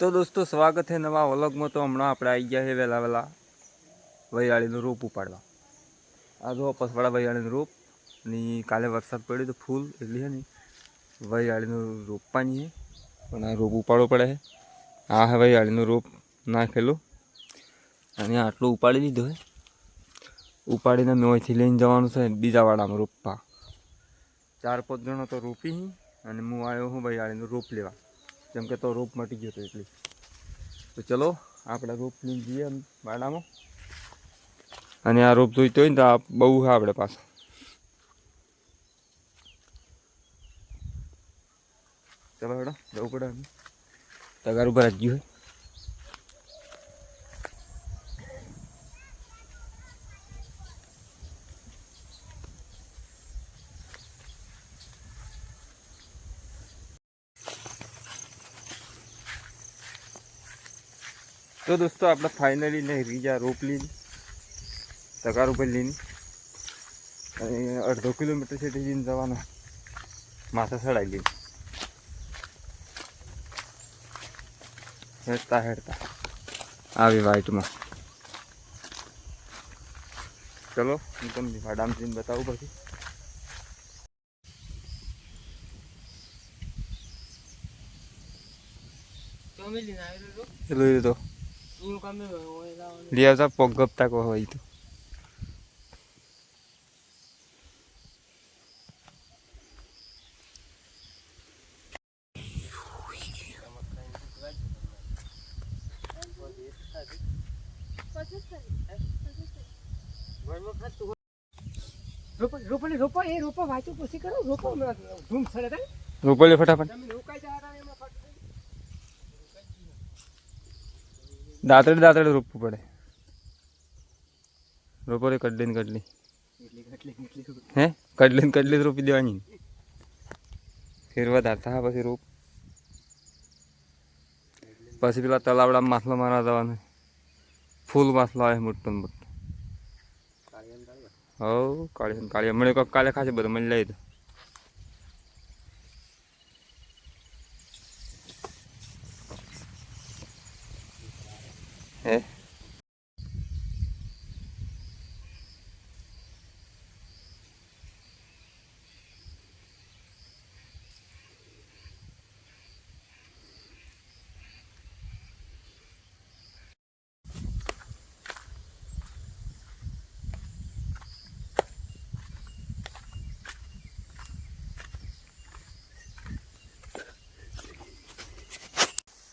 તો દોસ્તો, સ્વાગત છે નવા વ્લોગમાં. તો હમણાં આપણે આવી ગયા છે વહેલા વહેલા વૈયાળીનું રોપ ઉપાડવા. આ જો પસવાળા વૈયાળીનું રોપ. ને કાલે વરસાદ પડ્યો તો ફૂલ એટલી છે ને વૈયાળીનું રોપવાની છે. પણ આ રોપ ઉપાડવો પડે છે. આ હે વૈયાળીનું રોપ નાખેલું. અને આટલું ઉપાડી લીધું છે. ઉપાડીને મેં અહીંથી લઈને જવાનું છે બીજા વાડામાં રોપવા ચાર પાંચ જણો તો રોપી અને હું આવ્યો હું વૈયાળીનું રોપ લેવા. જેમ કે તો રોપ મટી ગયો હતો એટલે. તો ચલો, આપણે રોપ લઈને જઈએ વાડામાં અને આ રોપ જોઈતો હોય ને તો આ બહુ હા આપણે પાસે ચલો હેડો, જવું પડે તગાર ઉપર જ ગયું હોય. તો દોસ્તો આપણે ફાઇનલી ને રીજા રોપ લીધી. તકાર ઉપર લઈને અને અડધો કિલોમીટર સુધી જઈને જવાનો. માથા સડાઈ લઈને હેડતા હેડતા. આવી વાઇટમાં ચલો હું તમને વાડામાં જઈને બતાવું પછી. ચલો એ તો લઈ આવતા પગ ગપતા કહો હોય તો રોપો રોપો એ રોપો વાંચો પછી કરો રોપો ધૂમ સડે રોપો લે ફટાફટ રોકાઈ જવા દાંતડે દાંતડે રોપવું પડે. રોપો રે કડલી ને કડલી. હે? કડલી ને કડલી રોપી દેવાની. ફેરવા હા પછી રોપ. પછી પેલા તલાવડા માથલો મારવા જવાનું. ફૂલ માથલો આવે મોટો મોટો. હો કાળી કાળી હમણાં કાલે ખાશે, બધું મળી લઈ તો. હે?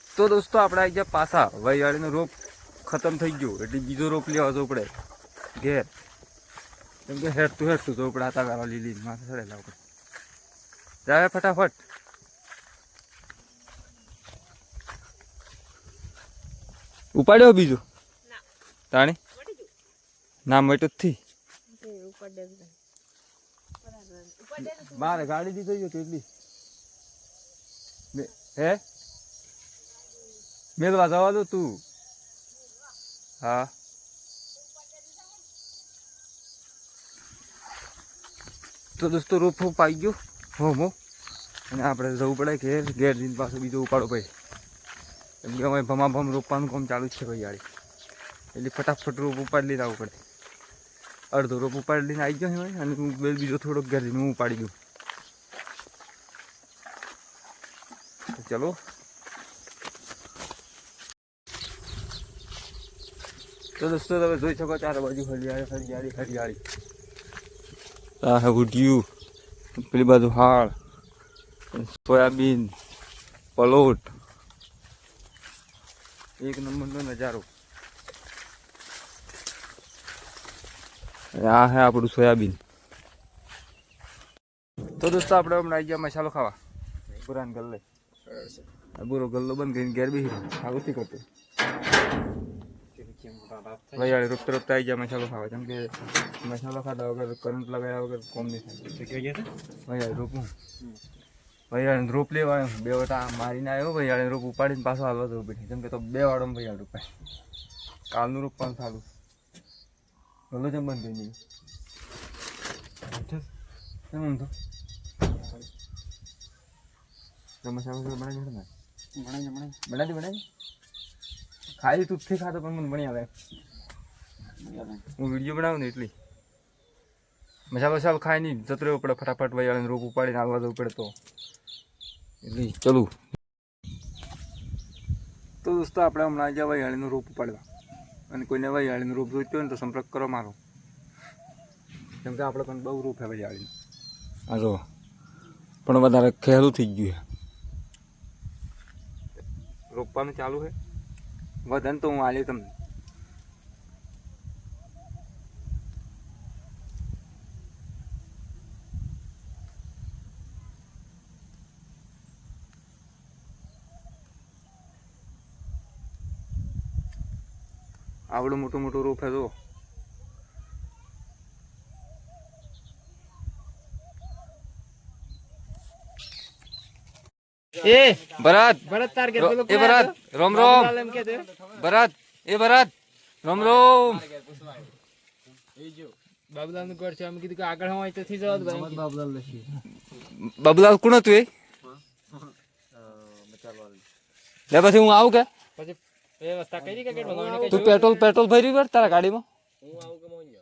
તો દોસ્તો આપણે આવી ગયા પાસા વૈયાળીનો રોપ ખતમ થઈ ગયો. એટલે બીજો રોપ લેવા જવું પડે. ઘેર. કેમ કે હેઠતું હેઠતું જવું પડે આતા ગાળા લીલી માથે ચડેલા આપણે જાવે ફટાફટ. ઉપાડ્યો બીજું? તાણી? ના મટ્યું થી. મારે ગાડી દીધી ગયો એટલી. હે? મેળવા જવા દો તું. હા. તો દોસ્તો રોપ ફોપ આવી ગયો. હોમો અને આપણે જવું પડે ઘેર ઘેર જઈને પાછું બીજો ઉપાડો પડે કેમ કે અમે ભમા ભમ રોપવાનું કામ ચાલુ છે ભાઈ યાર. એટલે ફટાફટ રોપ ઉપાડી લઈને આવવું પડે. અડધો રોપ ઉપાડી લઈને આવી ગયો છે અને હું બીજો થોડોક ઘેર જઈને હું ઉપાડી દઉં ચલો. તો દોસ્તો તમે જોઈ શકો ચારે બાજુ હરિયાળી હરિયાળી હરિયાળી આ હે ઉડ્યું પેલી બાજુ હાળ સોયાબીન પલોટ એક નંબરનો નજારો અને આ હે આપણું સોયાબીન તો દોસ્તો આપણે હમણાં આવી ગયા મસાલો ખાવા પુરાન ગલ્લે આ પૂરો ગલ્લો બંધ કરીને ઘેર બી આવું થી કરતો વૈયાળી રોપતા રૂપતા આવી ગયા મસાલો ખાવા જેમ કે મસાલો ખાધા વગર કરંટ લગાવ્યા વગર કોમ નહીં થાય વૈયાળી રોપું વૈયાળી રૂપ લેવા આવ્યો બે વટા મારીને આવ્યો વૈયાળી રોપ ઉપાડીને પાછો હાલવા જવું પડે જેમ કે તો બે વાળો વૈયાળી રૂપાય કાલનું રૂપ પણ સારું ભલો જેમ બંધ થઈ ગયું કેમ ઊંધો તો મસાલો બનાવી બનાવી બનાવી બનાવી ખાઈ તું થી ખાતો પણ મને બની આવે. હું વીડિયો બનાવું ને એટલી. મસાલો મસાલો ખાઈ નહીં. જતો રહેવું પડે ફટાફટ વૈયાળીને રોપ ઉપાડીને આવવા જવું પડે તો. એટલી ચલું. તો દોસ્તો આપણે હમણાં જ્યાં વૈયાળીનું રોપ ઉપાડવા. અને કોઈને વૈયાળીનું રોપ જોઈતો હોય ને તો સંપર્ક કરો મારો. કેમ કે આપણે પણ બહુ રોપ છે વૈયાળીનું. આ જો. પણ વધારે ખેલું થઈ ગયું છે. રોપવાનું ચાલુ છે વધન તો હું આલી તમને. આવડું મોટું મોટું રોપ જો એ. ભરત ભરત પેલો એ ભરત. રોમ રોમ ભરત એ ભરત. રોમ રોમ. બાબુલાલનું ઘર છે અમે કીધું કે આગળ હોય તો થી જવા બાબુલાલ બબલાલ કોણ હતું એ? લે પછી હું આવું કે? પછી વ્યવસ્થા કરી કે કેટ ભગવાન તું પેટ્રોલ પેટ્રોલ ભરી વાર તારા ગાડીમાં. હું આવું કે મોઈ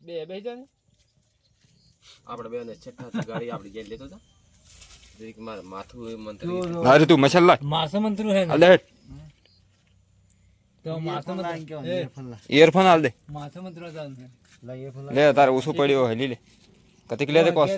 બે બે જા આપણે બે ને છઠ્ઠા ગાડી આપણી ગેર લેતો હતા મારે માથું મંત્રી હારે તું મસાલ લાય. માસો મંત્ર હે હાલ મંત્ર ઇયરફોન હાલ દે. માસો મંત્ર લે તારે ઓછું પડ્યો હે લે કતિક લે કોસ.